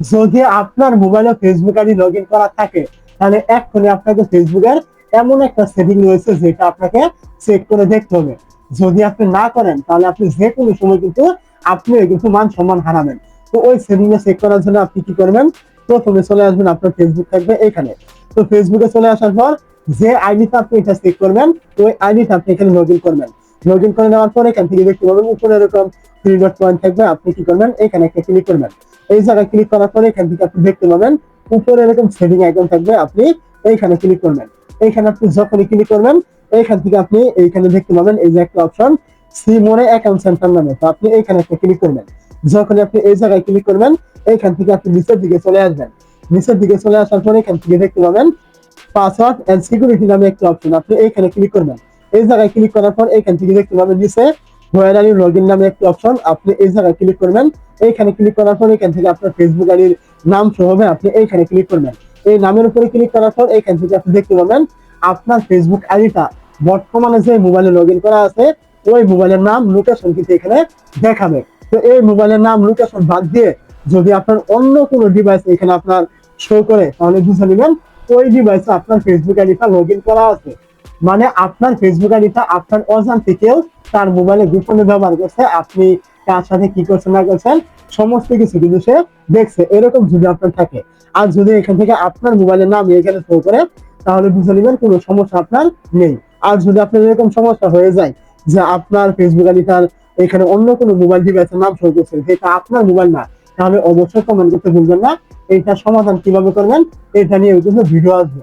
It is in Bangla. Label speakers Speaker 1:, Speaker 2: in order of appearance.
Speaker 1: যদি আপনার মোবাইলে ফেসবুক আইডি লগ করা থাকে, তাহলে এক্ষুনি আপনাকে ফেসবুকের এমন একটা সেটিং রয়েছে যেটা আপনাকে চেক করে দেখতে হবে। যদি আপনি না করেন, তাহলে আপনি যে কোনো সময় কিন্তু আপনি কিন্তু মান সম্মান হারাবেন। তো ওই সেটিং এ চেক করার জন্য আপনি কি করবেন? প্রথমে চলে আসবেন আপনার ফেসবুক থাকবে এখানে। তো ফেসবুকে চলে আসার পর যে আইডিতে আপনি এটা চেক করবেন, ওই আইডিটা আপনি এখানে লগ করবেন। লগ ইন করে নেওয়ার পর এখান থেকে দেখতে পাবেন উপরে এরকম থ্রি ডট পয়েন্ট থাকবে, আপনি কি করবেন? এখানে একটা ক্লিক করবেন। এই জায়গায় ক্লিক করার পরে এখান থেকে আপনি দেখতে পাবেন উপরে এরকম সেটিং আইকন থাকবে, আপনি এইখানে ক্লিক করবেন। এইখানে আপনি যখনই ক্লিক করবেন, এইখান থেকে আপনি এইখানে দেখতে পাবেন এই যে একটা option see more account centre নামে। তো আপনি এইখানে একটা ক্লিক করবেন। যখন আপনি এই জায়গায় ক্লিক করবেন, এইখান থেকে আপনি নিচের দিকে চলে আসবেন। নিচের দিকে চলে আসার পরে এখান থেকে দেখতে পাবেন পাসওয়ার্ড এন্ড সিকিউরিটি নামে একটা অপশন আপনি এইখানে ক্লিক করবেন। এই জায়গায় ক্লিক করার পর এইখান থেকে দেখতে পাবেন নিচে আলী লগ ইন নামে একটা অপশন আপনি এই জায়গায় ক্লিক করবেন। এইখানে ক্লিক করার পর এখান থেকে আপনার ফেসবুক আইডির নাম শো হবে, আপনি এইখানে ক্লিক করবেন। এই নামের উপরে ক্লিক করার পর এইখান থেকে আপনি দেখতে পাবেন, আপনার ফেসবুক আইডিটা বর্তমানে যে মোবাইলে লগ ইন করা আছে, ওই মোবাইলের নাম লোকেশন কিন্তু এখানে দেখাবে। তো এই মোবাইলের নাম লোকেশন বাদ দিয়ে যদি আপনার অন্য কোনো ডিভাইস এখানে আপনার শো করে, তাহলে বুঝে নেবেন, ওই ডিভাইসে আপনার ফেসবুক আইডিটা লগ ইন করা আছে। মানে আপনার ফেসবুক আইডিটা আপনার অজান থেকেও তার মোবাইলে গোপনে ব্যবহার করছে। আপনি কার সাথে কি করছেন, না করছেন, সমস্ত কিছু কিন্তু সে দেখছে। এরকম যদি আপনার থাকে। আর যদি এখান থেকে আপনার মোবাইলের নাম এখানে শো করে, তাহলে বুঝে নেবেন কোনো সমস্যা আপনার নেই। আর যদি আপনার এরকম সমস্যা হয়ে যায় যে আপনার ফেসবুক আইডিটার এখানে অন্য কোনো মোবাইল ডিভাইসের নাম শো করছে, যেটা আপনার মোবাইল না, তাহলে অবশ্যই কমেন্ট করতে ভুলবেন না। এইটা সমাধান কীভাবে করবেন, এটা নিয়ে কিন্তু ভিডিও আসবে।